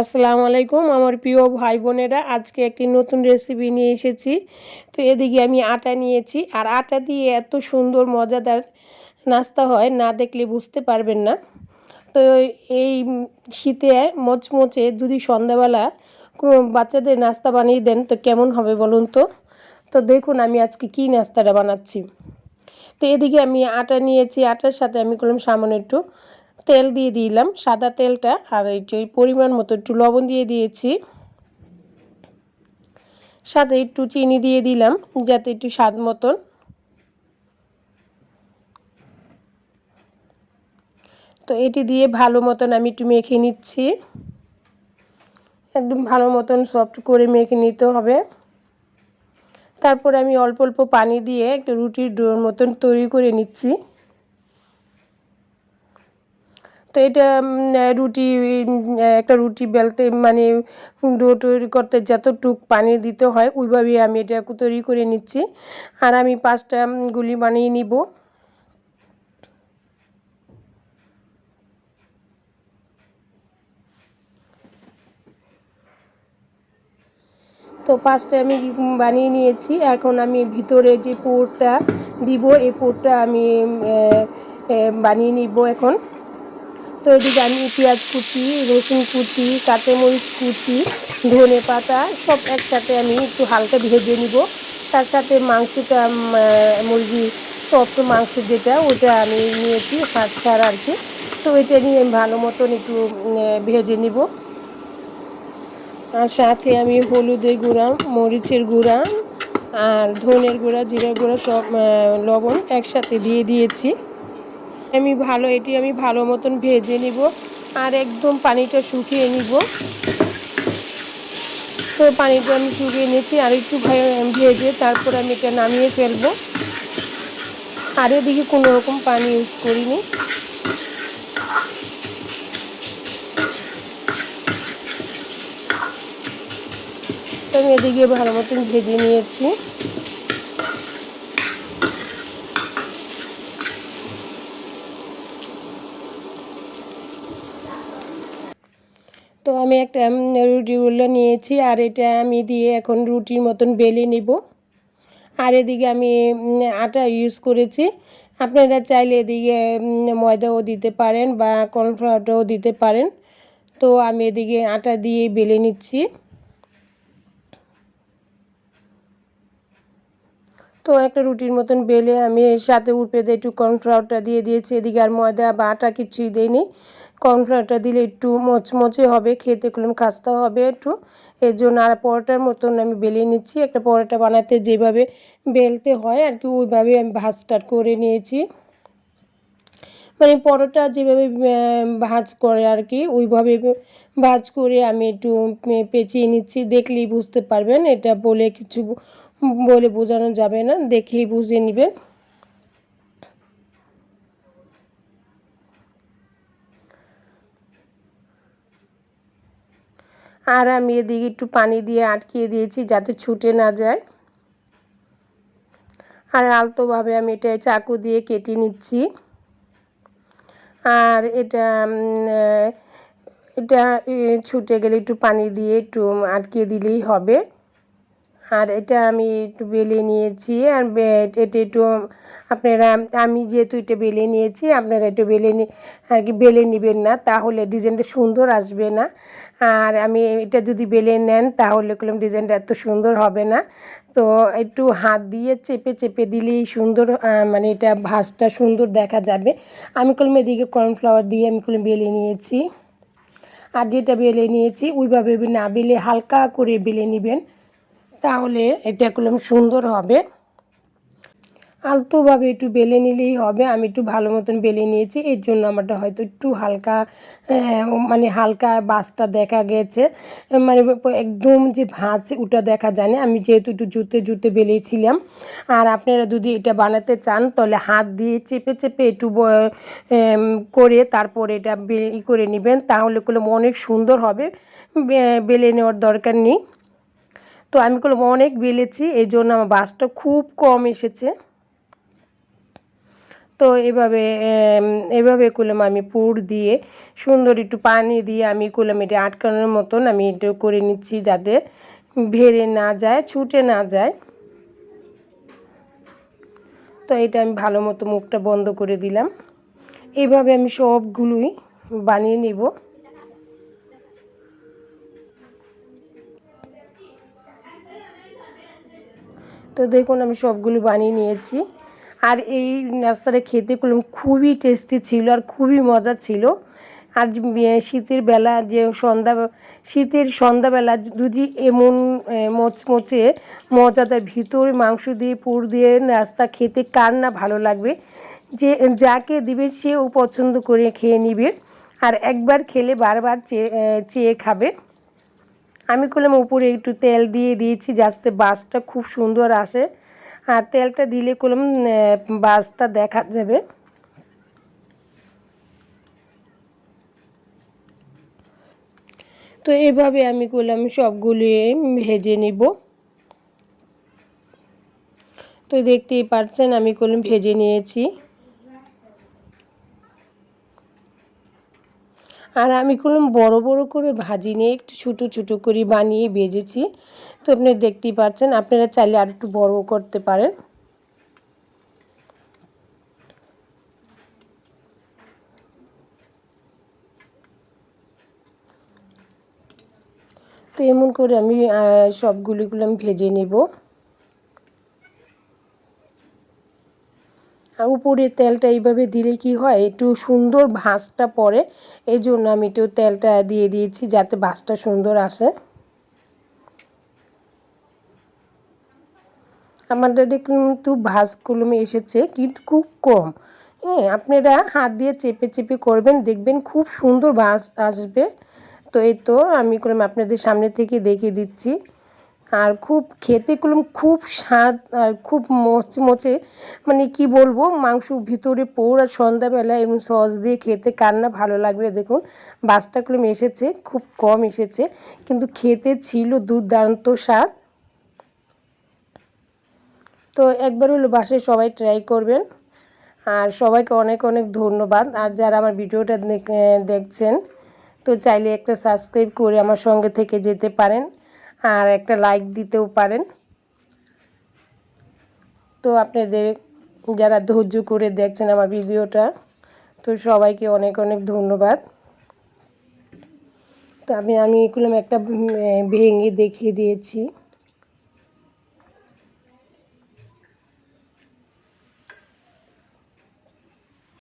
আসসালামু আলাইকুম, আমার প্রিয় ভাই বোনেরা, আজকে একটি নতুন রেসিপি নিয়ে এসেছি। তো এদিকে আমি আটা নিয়েছি, আর আটা দিয়ে এত সুন্দর মজাদার নাস্তা হয়, না দেখলে বুঝতে পারবেন না। তো এই শীতে মচমচে যদি সন্ধ্যাবেলা কোনো বাচ্চাদের নাস্তা বানিয়ে দেন, তো কেমন হবে বলুন তো? তো দেখুন আমি আজকে কী নাস্তাটা বানাচ্ছি। তো এদিকে আমি আটা নিয়েছি, আটার সাথে আমি করলাম সামান্য একটু তেল দিয়ে দিলাম, সাদা তেলটা আর এই যে পরিমাণ মতো একটু লবণ দিয়ে দিয়েছি। সাথে একটু চিনি দিয়ে দিলাম, যাতে একটু স্বাদ মতন। তো এটি দিয়ে ভালো মতন আমি একটু মেখে নিচ্ছি। একদম ভালো মতন সফট করে মেখে নিতে হবে। তারপর আমি অল্প অল্প পানি দিয়ে একটা রুটির ডোর মতন তৈরি করে নিচ্ছি। তো এটা রুটি একটা রুটি বেলতে মানে ডো তৈরি করতে যতটুক পানি দিতে হয় ওইভাবেই আমি এটা তৈরি করে নিচ্ছি। আর আমি পাঁচটা গুলি বানিয়ে নিব। তো পাঁচটা আমি বানিয়ে নিয়েছি। এখন আমি ভিতরে যে পোরটা দিব, এই পোরটা আমি বানিয়ে নিব এখন। তো এদিকে আমি পেঁয়াজ কুচি, রসুন কুচি, কাঁচামরিচ কুচি, ধনে পাতা, সব একসাথে আমি একটু হালকা ভেজে নিব। তার সাথে মাংসটা মুরগি সফট মাংস যেটা, ওটা আমি নিয়েছি হাত ছাড়া আর কি। তো ওইটা নিয়ে আমি ভালো মতন একটু ভেজে নিব। আর সাথে আমি হলুদের গুঁড়া, মরিচের গুঁড়া, আর ধনের গুঁড়া, জিরার গুঁড়া, সব লবণ একসাথে দিয়ে দিয়েছি। আমি ভালো, এটি আমি ভালো মতন ভেজে নিব আর একদম পানিটা শুকিয়ে নিব। তো পানিটা আমি শুকিয়ে নিয়েছি, আর একটু ভেজে তারপর আমি এটা নামিয়ে ফেলব। আর এদিকে কোনো রকম পানি ইউজ করিনি। আমি এদিকে ভালো মতন ভেজে নিয়েছি। তো আমি একটা রুটিগুলো নিয়েছি আর এটা আমি দিয়ে এখন রুটির মতন বেলে নিব। আর এদিকে আমি আটা ইউজ করেছি। আপনারা চাইলে এদিকে ময়দাও দিতে পারেন বা কর্নফ্লাওয়ারটাও দিতে পারেন। তো আমি এদিকে আটা দিয়ে বেলে নিচ্ছি। তো একটা রুটির মতন বেলে আমি সাথে উপরে দিয়ে একটু কর্নফ্লাওয়ারটা দিয়ে দিয়েছি। এদিকে আর ময়দা বা আটা কিছুই দিইনি। কর্নফ্লাওয়ারটা দিলে একটু মচমচে হবে, খেতে খুলুম খাস্তা হবে একটু। এর জন্য আর পরোটার মতন আমি বেলে নিচ্ছি। একটা পরোটা বানাতে যেভাবে বেলতে হয় আর কি, ওইভাবে আমি ভাজ স্টার্ট করে নিয়েছি। মানে পরোটা যেভাবে ভাজ করে আর কি, ওইভাবে ভাজ করে আমি একটু পেঁচিয়ে নিচ্ছি। দেখলেই বুঝতে পারবেন, এটা বলে কিছু বলে বোঝানো যাবে না, দেখেই বুঝে নেবেন। আর আমি এদিকে একটু পানি দিয়ে আটকিয়ে দিয়েছি যাতে ছুটে না যায়। আর আলতোভাবে আমি এটা চাকু দিয়ে কেটে নিচ্ছি। আর এটা এটা ছুটে গেলে একটু পানি দিয়ে একটু আটকিয়ে দিলেই হবে। আর এটা আমি একটু বেলে নিয়েছি আর এটা একটু আপনারা, আমি যেহেতু এটা বেলে নিয়েছি, আপনারা একটু বেলে আর কি বেলে নেবেন না, তাহলে ডিজাইনটা সুন্দর আসবে না। আর আমি এটা যদি বেলে নেন, তাহলে করলাম ডিজাইনটা এত সুন্দর হবে না। তো একটু হাত দিয়ে চেপে চেপে দিলেই সুন্দর মানে এটা ভাঁজটা সুন্দর দেখা যাবে। আমি কলম এদিকে কর্নফ্লাওয়ার দিয়ে আমি কলম বেলে নিয়েছি। আর যেটা বেলে নিয়েছি, ওইভাবে না বেলে হালকা করে বেলে নেবেন। তাহলে এটা করলাম সুন্দর হবে। আলতোভাবে একটু বেলে নিলেই হবে। আমি একটু ভালো মতন বেলে নিয়েছি। এর জন্য আমারটা হয়তো একটু হালকা মানে হালকা বাসটা দেখা গেছে। মানে একদম যে ভাঁজ ওটা দেখা যায় না। আমি যেহেতু একটু জুতে জুতে বেলেছিলাম। আর আপনারা যদি এটা বানাতে চান, তাহলে হাত দিয়ে চেপে চেপে একটু করে তারপর এটা ই করে নেবেন। তাহলে করলাম অনেক সুন্দর হবে। বেলে নেওয়ার দরকার নেই। তো আমি করলাম অনেক বেলেছি, এই জন্য আমার বাসটা খুব কম এসেছে। তো এভাবে এভাবে করলাম আমি পুর দিয়ে, সুন্দর একটু পানি দিয়ে আমি করলাম, এটা আটকানোর মতন আমি একটু করে নিচ্ছি যাতে ভেড়ে না যায়, ছুটে না যায়। তো এটা আমি ভালো মতো মুখটা বন্ধ করে দিলাম। এইভাবে আমি সবগুলোই বানিয়ে নেব। তো দেখুন আমি সবগুলো বানিয়ে নিয়েছি। আর এই নাস্তাটা খেতে করলাম খুবই টেস্টি ছিল আর খুবই মজা ছিল। আর শীতের বেলা যে সন্ধ্যা, শীতের সন্ধ্যাবেলা যদি এমন মোচমোচে মজাদার ভিতরে মাংস দিয়ে, পুর দিয়ে নাস্তা খেতে কার না ভালো লাগবে? যে যাকে দিবে সেও পছন্দ করে খেয়ে নিবে। আর একবার খেলে বারবার চেয়ে চেয়ে খাবে। আমি করলাম উপরে একটু তেল দিয়ে দিয়েছি যাতে বাসটা খুব সুন্দর আসে। আর তেলটা দিলে করলাম বাসটা দেখা যাবে। তো এভাবে আমি করলাম, সবগুলি ভেজে নিব। তো দেখতেই পাচ্ছেন, আমি করলাম ভেজে নিয়েছি। আর আমি কোনো বড় বড় করে ভাজি নিয়ে একটু ছোটো ছোটো করে বানিয়ে ভেজেছি। তো আপনি দেখতেই পাচ্ছেন, আপনারা চাইলে আর একটু বড় করতে পারেন। তো এমন করে আমি সবগুলিগুলো আমি ভেজে নেব আর উপরে তেলটা এইভাবে দিলে কি হয়? একটু সুন্দর ভাঁজটা পড়ে। এই জন্য আমি একটু তেলটা দিয়ে দিয়েছি যাতে ভাঁজটা সুন্দর আসে। আমাদের কিন্তু ভাঁজগুলো এসেছে, কিন্তু খুব কম। হ্যাঁ আপনারা হাত দিয়ে চেপে চেপে করবেন, দেখবেন খুব সুন্দর ভাঁজ আসবে। তো এই তো আমি করলাম আপনাদের সামনে থেকে দেখিয়ে দিচ্ছি। আর খুব খেতে করলাম খুব স্বাদ আর খুব মচমচে মানে কি বলব, মাংস ভিতরে পোর আর সন্ধ্যাবেলা এবং সস দিয়ে খেতে কার না ভালো লাগবে দেখুন। বাসটা করলাম এসেছে, খুব কম এসেছে, কিন্তু খেতে ছিল দুর্দান্ত স্বাদ। তো একবার হলো বাসায় সবাই ট্রাই করবেন। আর সবাইকে অনেক অনেক ধন্যবাদ। আর যারা আমার ভিডিওটা দেখছেন, তো চাইলে একটা সাবস্ক্রাইব করে আমার সঙ্গে থেকে যেতে পারেন। আর একটা লাইক দিতেও পারেন। তো আপনাদের যারা ধৈর্য করে দেখছেন আমার ভিডিওটা, তো সবাইকে অনেক অনেক ধন্যবাদ। তো আমি আমি এগুলো একটা ভেঙে দেখিয়ে দিয়েছি।